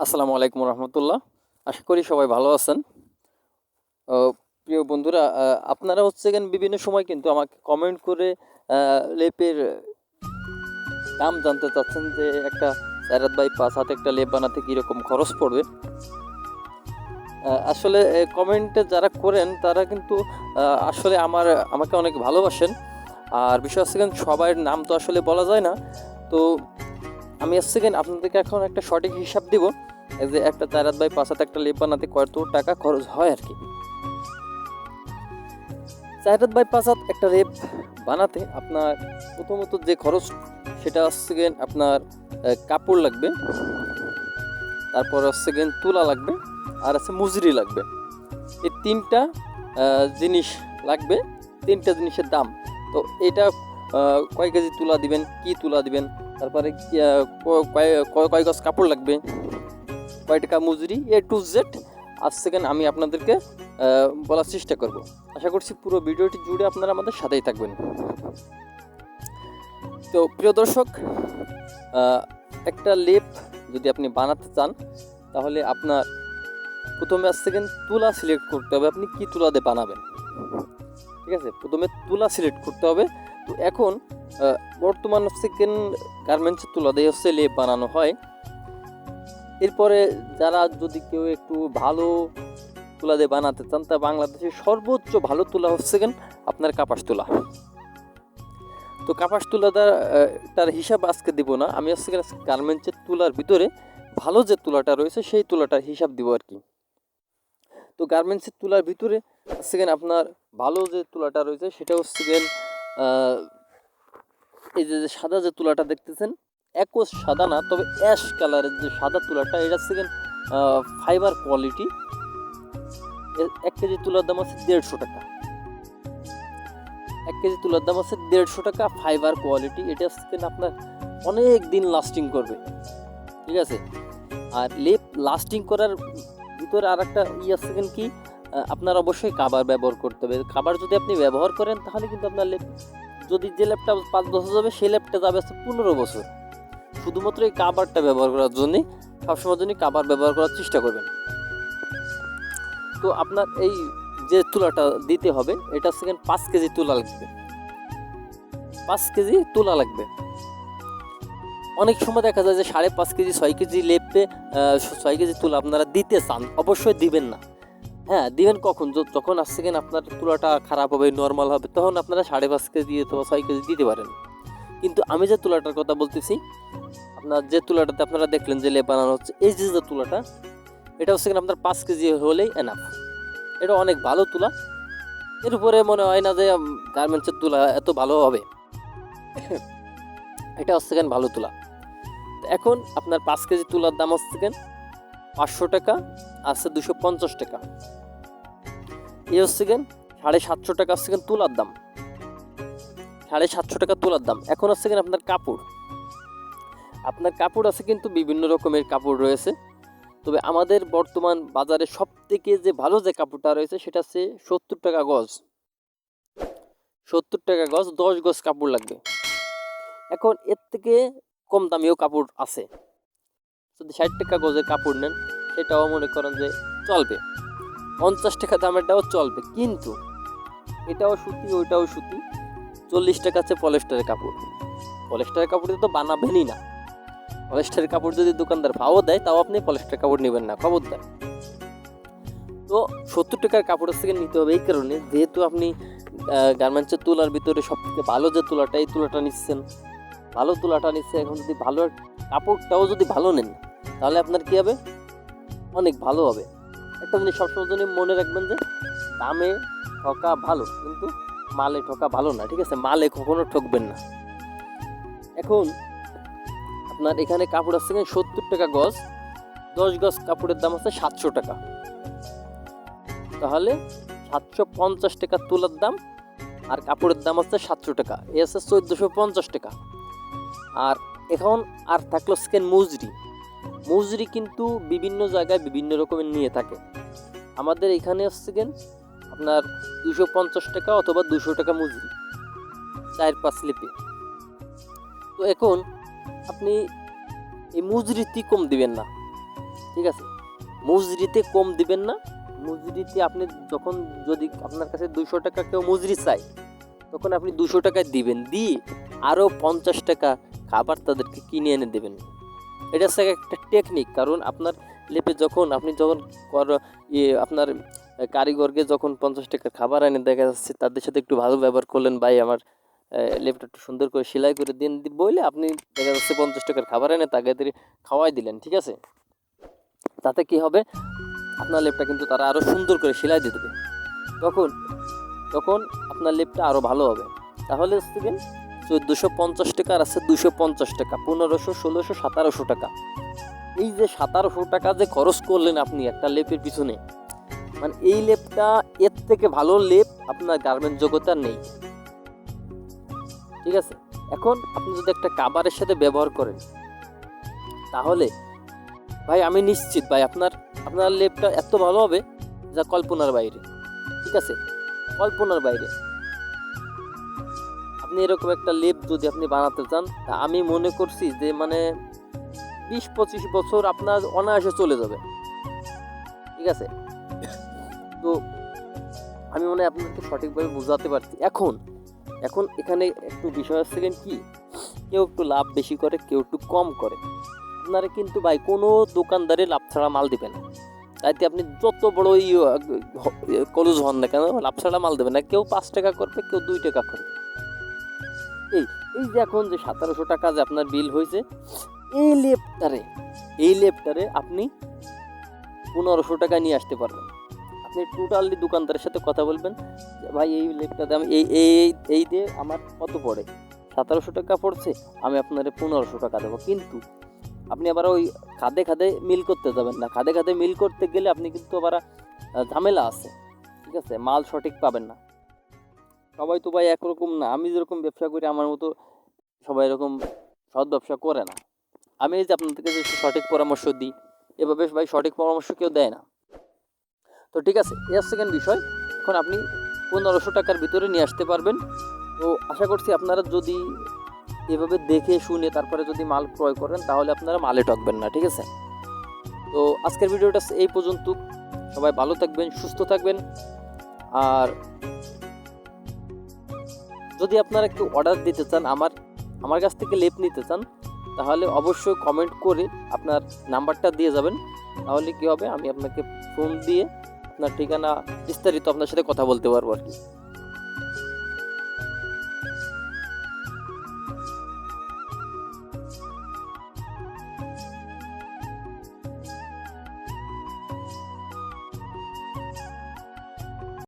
আসসালামু আলাইকুম রহমতুল্লাহ। আশা করি সবাই ভালো আছেন। প্রিয় বন্ধুরা আপনারা হচ্ছে কেন বিভিন্ন সময় কিন্তু আমাকে কমেন্ট করে লেপের দাম জানতে চাচ্ছেন যে একটা চারাত বাই পাঁচ হাতে একটা লেপ বানাতে কীরকম খরচ পড়বে? আসলে কমেন্টে যারা করেন, তারা কিন্তু আসলে আমার, আমাকে অনেক ভালোবাসেন। আর বিষয় হচ্ছে সবার নাম তো আসলে বলা যায় না। তো আমি হচ্ছে গেন আপনাদেরকে এখন একটা সঠিক হিসাব দিব। যে একটা চার হাত বাই পাঁচ একটা লেপ বানাতে কত টাকা খরচ হয় আর কি। চার হাত বাই পাঁচ একটা লেপ বানাতে আপনার প্রথমত যে খরচ, সেটা হচ্ছে আপনার কাপড় লাগবে, তারপর হচ্ছে গেন তুলা লাগবে, আর আছে মুজরি লাগবে। এই তিনটা জিনিস লাগবে, তিনটা জিনিসের দাম। তো এটা কয় কেজি তুলা দিবেন, কি তুলা দিবেন তারপরে কয় গজ কাপড় লাগবে? কয় টাকা মজুরি? এ টু জেড আজ সেকেন্ড আমি আপনাদেরকে বলার চেষ্টা করব। আশা করছি পুরো ভিডিওটি জুড়ে আপনারা আমাদের সাথেই থাকবেন। তো, প্রিয় দর্শক একটা লেপ যদি আপনি বানাতে চান, তাহলে আপনার প্রথমে আজ সেকেন্ড তুলা সিলেক্ট করতে হবে। আপনি কি তুলা দিয়ে বানাবেন? ঠিক আছে? প্রথমে তুলা সিলেক্ট করতে হবে। তো এখন বর্তমান সেকেন্ড গার্মেন্টসের তুলা দিয়ে হচ্ছে লেপ বানানো হয়। এরপরে যারা যদি কেউ একটু ভালো তুলা দিয়ে বানাতে চান, তা বাংলাদেশের সর্বোচ্চ ভালো তুলা হচ্ছে কেন? আপনার কাপাস তুলা। তো কাপাস তুলা তার তার হিসাব আজকে দিব না। আমি হচ্ছে গার্মেন্টসের তুলার ভিতরে ভালো যে তুলাটা রয়েছে, সেই তুলাটার হিসাব দিব আর কি। তো গার্মেন্টসের তুলার ভিতরে সেকেন্ড আপনার ভালো যে তুলাটা রয়েছে, সেটা হচ্ছে এই যে সাদা যে তুলাটা দেখতেছেন একোস সাদা না, তবে অ্যাশ কালারের যে সাদা তুলাটা, এটা হচ্ছে ফাইবার কোয়ালিটি এক কেজি তুলার দাম আছে দেড়শো টাকা। এক কেজি তুলার দাম আছে দেড়শো টাকা ফাইবার কোয়ালিটি এটা হচ্ছে আপনার অনেক দিন লাস্টিং করবে। ঠিক আছে? আর লেপ লাস্টিং করার ভিতরে আর একটা ই আছে কি আপনার অবশ্যই কাবার ব্যবহার করতে হবে। খাবার যদি আপনি ব্যবহার করেন, তাহলে কিন্তু আপনার লেপ যদি যে ল্যাপটা পাঁচ বছর যাবে, সেই ল্যাপটা যাবে হচ্ছে পনেরো বছর। শুধুমাত্র এই কাবারটা ব্যবহার করার জন্যই সবসময় জন্যই কাবার ব্যবহার করার চেষ্টা করবেন। তো আপনার এই যে তুলাটা দিতে হবে, এটা সেকেন্ড পাঁচ কেজি তুলা লাগবে। পাঁচ কেজি তুলা লাগবে। অনেক সময় দেখা যায় যে সাড়ে পাঁচ কেজি, ছয় কেজি লেপে ছয় কেজি তুলা আপনারা দিতে চান, অবশ্যই দিবেন না। হ্যাঁ দিবেন কখন? যখন আসছে কিনা আপনার তুলাটা খারাপ হবে নর্মাল হবে, তখন আপনারা সাড়ে পাঁচ কেজি অথবা ছয় কেজি দিতে পারেন। কিন্তু আমি যে তুলাটার কথা বলতেছি, আপনার যে তুলাটাতে আপনারা দেখলেন যে লেপ বানানো হচ্ছে, এই যে যে তুলাটা, এটা হচ্ছে কিনা আপনার পাঁচ কেজি হলেই এনাফ এটা অনেক ভালো তুলা। এর উপরে মনে হয় না যে গার্মেন্টসের তুলা এত ভালো হবে। এটা হচ্ছে কেন ভালো তুলা। এখন আপনার পাঁচ কেজি তুলার দাম হচ্ছে কেন পাঁচশো টাকা, আছে দুশো পঞ্চাশ টাকা। এই হচ্ছে কেন সাড়ে সাতশো টাকা হচ্ছে কেন তুলার দাম। সাড়ে সাতশো টাকা তুলার দাম। এখন হচ্ছে কেন আপনার কাপড়। আপনার কাপড় আছে কিন্তু বিভিন্ন রকমের কাপড় রয়েছে। তবে আমাদের বর্তমান বাজারে সব থেকে যে ভালো যে কাপড়টা রয়েছে সেটা হচ্ছে সত্তর টাকা গজ। সত্তর টাকা গজ, দশ গজ কাপড় লাগবে। এখন এর থেকে কম দামিও কাপড় আছে। যদি ষাট টাকা গজের কাপড় নেন, সেটাও মনে করেন যে চলবে। পঞ্চাশ টাকা দামেরটাও চলবে, কিন্তু এটাও সুতি, ওইটাও সুতি, চল্লিশ টাকা আছে পলেস্টারের কাপড়। পলেস্টারের কাপড় তো বানাবেনই না। পলেস্টারের কাপড় যদি দোকানদার ভাও দেয়, তাও আপনি পলেস্টার কাপড় নেবেন না, খবরদার। তো সত্তর টাকার কাপড় থেকে নিতে হবে এই কারণে, যেহেতু আপনি গার্মেন্টসের তুলার ভিতরে সব থেকে ভালো যে তুলাটা, এই তুলাটা নিচ্ছেন। ভালো তুলাটা নিচ্ছে, এখন যদি ভালো কাপড়টাও যদি ভালো নেন তাহলে আপনার কি হবে? অনেক ভালো হবে। একটা জিনিস সবসময় জন্য মনে রাখবেন যে, দামে ঠকা ভালো, কিন্তু মালে ঠকা ভালো না, ঠিক আছে? মালে কখনো ঠকবেন না। এখন আপনার এখানে কাপড় আছে সত্তর টাকা গজ। দশ গজ কাপড়ের দাম আছে সাতশো টাকা। তাহলে সাতশো পঞ্চাশ টাকা তুলার দাম, আর কাপড়ের দাম আছে সাতশো টাকা। এ আছে চোদ্দোশো পঞ্চাশ টাকা। আর এখন আর থাকল স্কেন মজুরি। মজুরি কিন্তু বিভিন্ন জায়গায় বিভিন্ন রকমের নিয়ে থাকে। আমাদের এখানে হচ্ছে কেন আপনার দুশো পঞ্চাশ টাকা অথবা দুশো টাকা মজুরি, চার পাঁচ স্লিপে তো এখন আপনি এই মজুরিটি কম দিবেন না, ঠিক আছে? মজুরিতে কম দিবেন না, মজুরিতে আপনি যখন যদি আপনার কাছে দুশো টাকা কেউ মজুরি চায়, তখন আপনি দুশো টাকায় দিবেন, দিয়ে আরও পঞ্চাশ টাকা খাবার তাদেরকে কিনে এনে দেবেন। এটা হচ্ছে একটা টেকনিক কারণ আপনার লেপে যখন আপনি যখন কর- ইয়ে আপনার কারিগরকে যখন পঞ্চাশ টাকার খাবার এনে দেখা যাচ্ছে, তাদের সাথে একটু ভালো ব্যবহার করলেন, ভাই, আমার লেপটা একটু সুন্দর করে সেলাই করে দিন বললে আপনি দেখা যাচ্ছে পঞ্চাশ টাকার খাবার এনে তাকে খাওয়াই দিলেন, ঠিক আছে? তাতে কি হবে? আপনার লেপটা কিন্তু তারা আরও সুন্দর করে সেলাই দিয়ে দেবে। তখন তখন আপনার লেপটা আরও ভালো হবে। তাহলে চোদ্দোশো পঞ্চাশ টাকা আছে দুশো পঞ্চাশ টাকা, পনেরোশো, ষোলোশো, সতেরোশো টাকা। এই যে সতেরোশো টাকা যে খরচ করলেন আপনি একটা লেপের পিছনে মানে এই লেপটা এর থেকে ভালো লেপ আপনার গার্মেন্ট আর নেই। ঠিক আছে? এখন আপনি যদি একটা কাবারের সাথে ব্যবহার করেন, তাহলে ভাই আমি নিশ্চিত ভাই আপনার আপনার লেপটা এত ভালো হবে যা কল্পনার বাইরে। ঠিক আছে? কল্পনার বাইরে। আপনি এরকম একটা লেপ যদি আপনি বানাতে চান, তা আমি মনে করছি যে মানে বিশ পঁচিশ বছর আপনার অনায়াসে চলে যাবে। ঠিক আছে? তো আমি মনে হয় আপনাকে সঠিকভাবে বোঝাতে পারছি। এখন এখন এখানে একটু বিষয় হচ্ছে কি? কেউ একটু লাভ বেশি করে, কেউ একটু কম করে। আপনারা কিন্তু ভাই কোনো দোকানদারে লাভ ছাড়া মাল দেবেন তাইতে আপনি যত বড় কলুজ হন না কেন, লাভ ছাড়া মাল দেবেন না। কেউ পাঁচ টাকা করবে, কেউ দুই টাকা করবে। এই এই যে এখন যে সতেরোশো টাকা যে আপনার বিল হয়েছে, এই লেপটারে এই লেপটারে আপনি পনেরোশো টাকা নিয়ে আসতে পারবেন। আপনি টোটালি দোকানদারের সাথে কথা বলবেন, যে ভাই এই লেপটাতে আমি, এই এই এই দিয়ে আমার কত পড়ে? সতেরোশো টাকা পড়ছে, আমি আপনার পনেরোশো টাকা দেবো। কিন্তু আপনি আবার ওই খাদে খাদে মিল করতে যাবেন না। খাদে খাদে মিল করতে গেলে আপনি কিন্তু আবার ঝামেলা আছে। ঠিক আছে? মাল সঠিক পাবেন না। সবাই তো ভাই একরকম না। আমি যেরকম ব্যবসা করি, আমার মতো সবাই এরকম সৎ ব্যবসা করে না। আমি যে আপনাদেরকে যে সঠিক পরামর্শ দিই। এভাবে ভাই সঠিক পরামর্শ কেউ দেয় না। তো ঠিক আছে এর সেকেন্ড বিষয়। এখন আপনি পনেরোশো টাকার ভিতরে নিয়ে আসতে পারবেন। তো আশা করছি আপনারা যদি এভাবে দেখে শুনে তারপরে যদি মাল ক্রয় করেন, তাহলে আপনারা মালে ঠকবেন না, ঠিক আছে? তো আজকের ভিডিওটা এই পর্যন্ত। সবাই ভালো থাকবেন, সুস্থ থাকবেন। আর যদি আপনারা একটু অর্ডার দিতে চান, আমার আমার কাছ থেকে লেপ নিতে চান, তাহলে অবশ্যই কমেন্ট করে আপনার নাম্বারটা দিয়ে যাবেন। তাহলে কী হবে? আমি আপনাকে ফোন দিয়ে আপনার ঠিকানা বিস্তারিত আপনার সাথে কথা বলতে পারব আর কি।